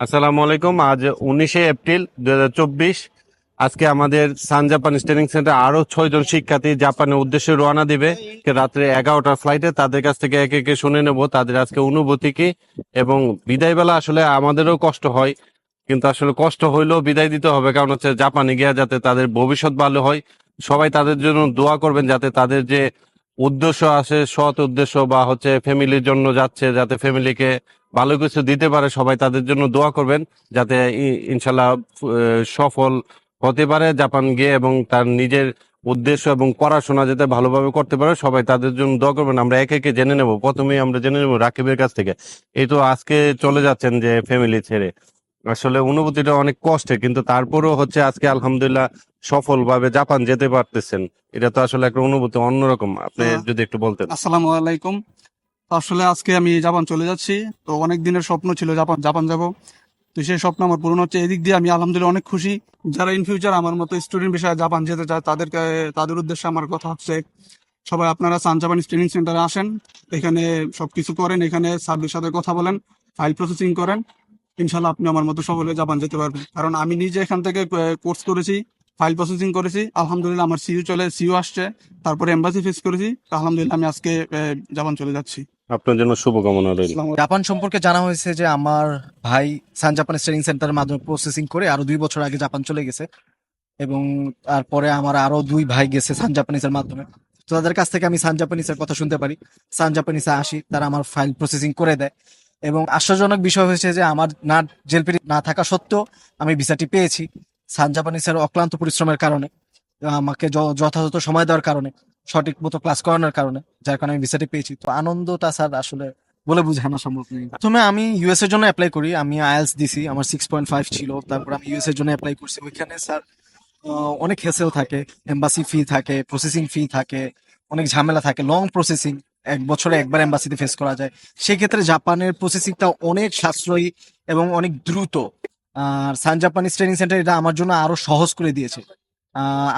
আসসালামু আলাইকুম। আজ উনিশে এপ্রিল দু হাজার চব্বিশ। আজকে আমাদের সান জাপান ট্রেনিং সেন্টার আরও ছয় জন শিক্ষার্থী জাপানের উদ্দেশ্যে রওনা দিবে। রাত্রে এগারোটার ফ্লাইটে তাদের কাছ থেকে একে একে শুনে নেব তাদের আজকে অনুভূতি কি এবং বিদায় বেলা আসলে আমাদেরও কষ্ট হয়, কিন্তু আসলে কষ্ট হইলেও বিদায় দিতে হবে, কারণ হচ্ছে জাপানে গিয়া যাতে তাদের ভবিষ্যৎ ভালো হয়। সবাই তাদের জন্য দোয়া করবেন যাতে তাদের যে উদ্দেশ্য আছে, সৎ উদ্দেশ্য বা হচ্ছে ফ্যামিলির জন্য যাচ্ছে, যাতে ফ্যামিলিকে ভালো কিছু দিতে পারে, সবাই তাদের জন্য দোয়া করবেন, যাতে ইনশাল্লাহ সফল হতে পারে জাপান গিয়ে এবং তার নিজের উদ্দেশ্য এবং পড়াশোনা যাতে ভালোভাবে করতে পারে, সবাই তাদের জন্য দোয়া করবেন। আমরা একে একে জেনে নেব। প্রথমেই আমরা জেনে নেব রাকিবের কাছ থেকে। এই তো আজকে চলে যাচ্ছেন যে ফ্যামিলি ছেড়ে। আসলে অনুভূতিটা অনেক কষ্টের কিন্তু তারপরেও হচ্ছে আজকে আলহামদুলিল্লাহ সফলভাবে জাপান যেতে পারতেছেন। এটা তো আসলে একটা অনুভূতি অন্যরকম আপনি হ্যাঁ। যদি একটু বলতেন। আসসালামু আলাইকুম। আসলে আজকে আমি জাপান চলে যাচ্ছি তো অনেক দিনের স্বপ্ন ছিল জাপান জাপান যাব। তো সেই স্বপ্ন আমার পূরণ হচ্ছে। এদিক দিয়ে আমি আলহামদুলিল্লাহ অনেক খুশি। যারা ইন ফিউচার আমার মতো স্টুডেন্ট বিষয়ে জাপান যেতে চায় তাদেরকে তাদের উদ্দেশ্যে আমার কথা হচ্ছে সবাই আপনারা সান জাপানিজ ট্রেনিং সেন্টারে আসেন। এখানে সবকিছু করেন এখানে সার্ভিস সাথে কথা বলেন ফাইল প্রসেসিং করেন। ইনশাল্লাহ আপনি আমার মতো সফলে জাপান যেতে পারবেন। কারণ আমি নিজে এখান থেকে কোর্স করেছি ফাইল প্রসেসিং করেছি আলহামদুলিল্লাহ আমার সিইউ চলে সিইউ আসছে তারপরে এম্বাসি ফেস করেছি আলহামদুলিল্লাহ আমি আজকে জাপান চলে যাচ্ছি। আপনার জন্য শুভকামনা রইল। জাপান সম্পর্কে জানা হয়েছে যে আমার ভাই সান জাপান ট্রেনিং সেন্টারের মাধ্যমে প্রসেসিং করে আরও দুই বছর আগে জাপান চলে গেছে। এবং তারপরে আমার আরও দুই ভাই গেছে সান জাপানিজের মাধ্যমে। তো তাদের কাছ থেকে আমি সান জাপানিজের কথা শুনতে পারি। সান জাপানিজে আসি তারা আমার ফাইল প্রসেসিং করে দেয়। এবং আশ্চর্যজনক বিষয় হয়েছে যে আমার না জেলপিটি না থাকা সত্ত্বেও আমি ভিসাটি পেয়েছি সান জাপানিজের অক্লান্ত পরিশ্রমের কারণে, আমাকে যথাযথ সময় দেওয়ার কারণে, সঠিক মতো ক্লাস করানোর কারণে, যার কারণে আমি ভিসাটি পেয়েছি। তো আনন্দটা স্যার আসলে বলে বোঝানো সম্ভব নেই প্রথমে আমি ইউএস এর জন্য অ্যাপ্লাই করি, আমি আইএলস দিছি, আমার সিক্স পয়েন্ট ফাইভ ছিল, তারপর আমি ইউএস এর জন্য অ্যাপ্লাই করছি। ওইখানে স্যার অনেক হেসেল থাকে এম্বাসি ফি থাকে প্রসেসিং ফি থাকে, অনেক ঝামেলা থাকে লং প্রসেসিং এক বছরে একবার এম্বাসিতে ফেস করা যায়। সেক্ষেত্রে জাপানের প্রসেসিংটা অনেক সাশ্রয়ী এবং অনেক দ্রুত। আর সান জাপানিজ ট্রেনিং সেন্টার এটা আমার জন্য আরও সহজ করে দিয়েছে।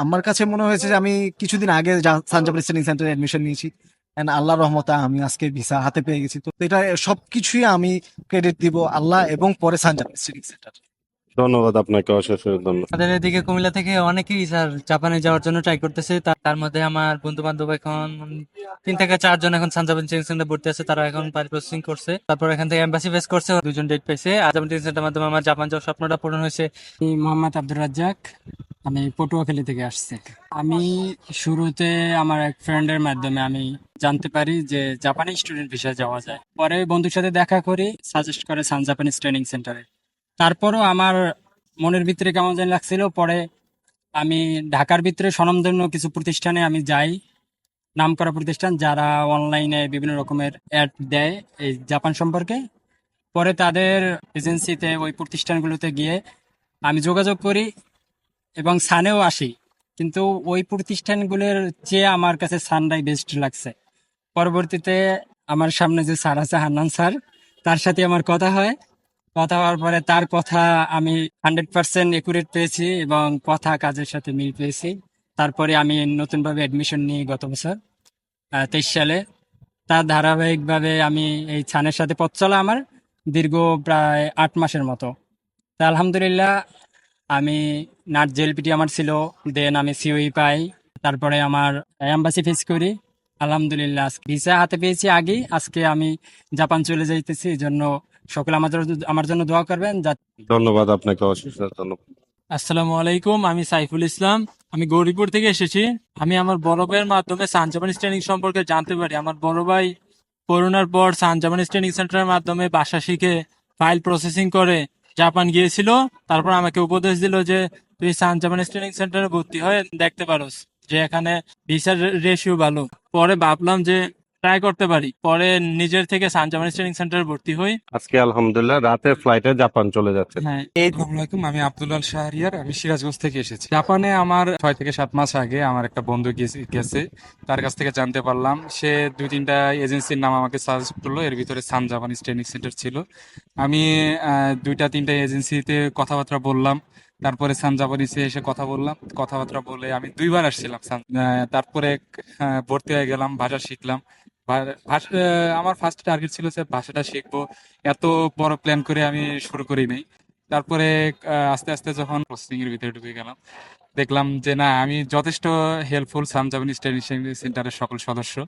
আমার কাছে মনে হয়েছে যে আমি কিছুদিন আগে সান জাপানিজ ট্রেনিং সেন্টারে অ্যাডমিশন নিয়েছি। অ্যান্ড আল্লাহ রহমতে আমি আজকে ভিসা হাতে পেয়ে গেছি। তো এটা সবকিছুই আমি ক্রেডিট দিব আল্লাহ এবং পরে সান জাপানিজ ট্রেনিং সেন্টার ধন্যবাদ আপনাকে অশেষ অশেষ ধন্যবাদ। আমাদের এদিকে কুমিল্লা থেকে অনেকেই স্যার জাপানে যাওয়ার জন্য ট্রাই করতেছে। তার মধ্যে আমার বন্ধু বান্ধব এখন তিন থেকে চারজন এখন সানজাপান ট্রেনিং সেন্টার ভর্তি আছে তারা এখন পারি প্রসেসিং করছে। তারপর এখান থেকে এম্বাসি ফেস করছে দুজন ডেট পেয়েছে। আজাম ট্রেনিং সেন্টার মাধ্যমে আমার জাপান যাওয়ার স্বপ্নটা পূরণ হয়েছে। আমি মোহাম্মদ আব্দুর রাজ্জাক আমি পটুয়াখালী থেকে আসছি। আমি শুরুতে আমার এক ফ্রেন্ডের মাধ্যমে আমি জানতে পারি যে জাপানি স্টুডেন্ট ভিসা যাওয়া যায়। পরে বন্ধুর সাথে দেখা করি সাজেস্ট করে সান জাপানিজ ট্রেনিং সেন্টারে তারপরও আমার মনের ভিতরে কেমন জানি লাগছিল, পরে আমি ঢাকার ভিতরে স্বনামধন্য কিছু প্রতিষ্ঠানে আমি যাই, নামকরা প্রতিষ্ঠান যারা অনলাইনে বিভিন্ন রকমের অ্যাড দেয় এই জাপান সম্পর্কে। পরে তাদের এজেন্সিতে, ওই প্রতিষ্ঠানগুলোতে গিয়ে আমি যোগাযোগ করি এবং সানেও আসি। কিন্তু ওই প্রতিষ্ঠানগুলোর চেয়ে আমার কাছে সানরাই বেস্ট লাগছে। পরবর্তীতে আমার সামনে যে স্যার আছে হান্নান স্যার, তার সাথে আমার কথা হয়। কথা হওয়ার পরে তার কথা আমি হান্ড্রেড পার্সেন্ট একুরেট পেয়েছি এবং কথা কাজের সাথে মিল পেয়েছি। তারপরে আমি নতুনভাবে অ্যাডমিশন নিই গত বছর তেইশ সালে। তার ধারাবাহিকভাবে আমি এই ছানের সাথে পথ চলা আমার দীর্ঘ প্রায় আট মাসের মতো। তা আলহামদুলিল্লাহ, আমি নাট জেলপিটি আমার ছিল দেন আমি সিওই পাই, তারপরে আমার অ্যাম্বাসি ফেস করি। আলহামদুলিল্লাহ ভিসা হাতে পেয়েছি আগে আজকে আমি জাপান চলে যাইতেছি এই জন্য সকলে জন্য- আমার জন্য দোয়া করবেন ধন্যবাদ আপনাকে অশেষ অশেষ ধন্যবাদ। আসসালামু আলাইকুম আমি সাইফুল ইসলাম। আমি গৌরীপুর থেকে এসেছি। আমি আমার বড় ভাইয়ের মাধ্যমে সান জাপানিজ ট্রেনিং সম্পর্কে জানতে পারি। আমার বড় ভাই করোনার পর সান জাপানিজ ট্রেনিং সেন্টারের মাধ্যমে বাসা শিখে ফাইল প্রসেসিং করে জাপান গিয়েছিল। তারপর আমাকে উপদেশ দিল যে তুই সান জাপানিজ ট্রেনিং সেন্টারে ভর্তি হয়ে দেখতে পারোস যে এখানে ভিসার রেশিও ভালো। পরে ভাবলাম যে ট্রাই করতে পারি। পরে নিজের থেকে সান জাপানিজ ট্রেনিং সেন্টারে ভর্তি হই। আজকে আলহামদুলিল্লাহ রাতে ফ্লাইটে জাপান চলে যাচ্ছে। হ্যাঁ। আসসালামু আলাইকুম আমি আব্দুল্লাল শাহরিয়ার আমি সিরাজগঞ্জ থেকে এসেছি। জাপানে আমার ছয় থেকে সাত মাস আগে আমার একটা বন্ধু গেছে তার কাছ থেকে জানতে পারলাম সে দুই তিনটা এজেন্সির নাম আমাকে সাজেস্ট করল এর ভিতরে সান জাপানিজ ট্রেনিং সেন্টার ছিল। আমি দুইটা তিনটা এজেন্সিতে কথাবার্তা বললাম। তারপরে সান জাপানিজে এসে কথা বললাম, কথাবার্তা বলে আমি দুইবার আসছিলাম তারপরে ভর্তি হয়ে গেলাম, ভাষা শিখলাম। ভাষ- আমার ফার্স্ট টার্গেট ছিল যে ভাষাটা শিখব। এত বড় প্ল্যান করে আমি শুরু করি নাই। তারপরে আস্তে আস্তে যখন প্রসেসিং এর ভিতরে ঢুকে গেলাম, দেখলাম যে না, আমি যথেষ্ট হেল্পফুল জাপানিজ ট্রেনিং সেন্টারের সকল সদস্য।